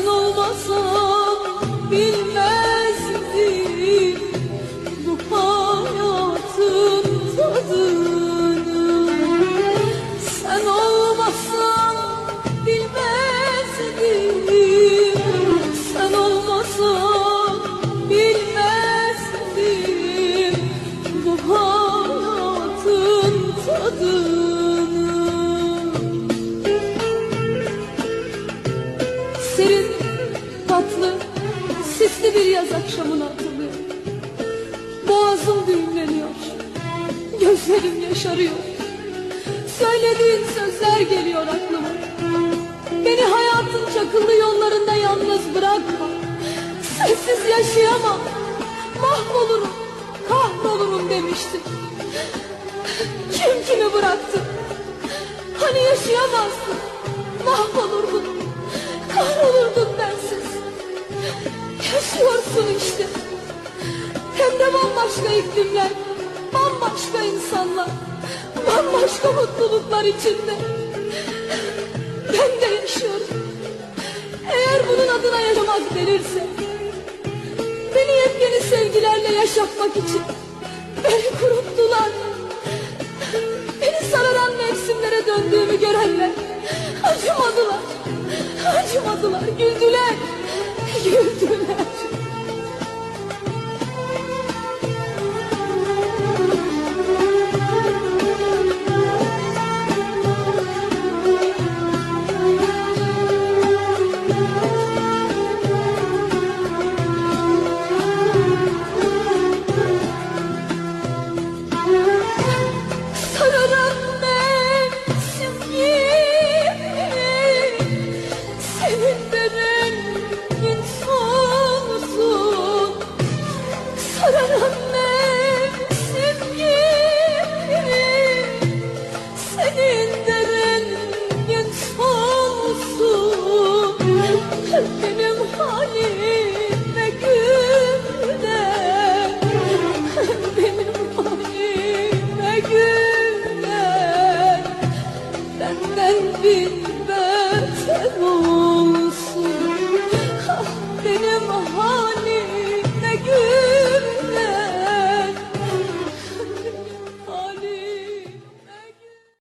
Sen olmasan bilmezdim bir yaz akşamını hatırlıyorum. Boğazım düğümleniyor, gözlerim yaşarıyor. Söylediğin sözler geliyor aklıma. Beni hayatın çakıllı yollarında yalnız bırakma. Sensiz yaşayamam, mahvolurum, kahrolurum demiştin. Kim kimi bıraktı? Hani yaşayamazsın, mahvolurdun, kahrolurdun. Yaşıyorsun işte. Hem de bambaşka iklimler, bambaşka insanlar, bambaşka mutluluklar içinde. Ben de yaşıyorum. Eğer bunun adına yaşamak denirse, beni yepyeni sevgilerle yaşatmak için beni kuruttular. Beni sararan mevsimlere döndüğümü görenler acımadılar. Acımadılar, güldüler. Güldüler. Benden bin beter olur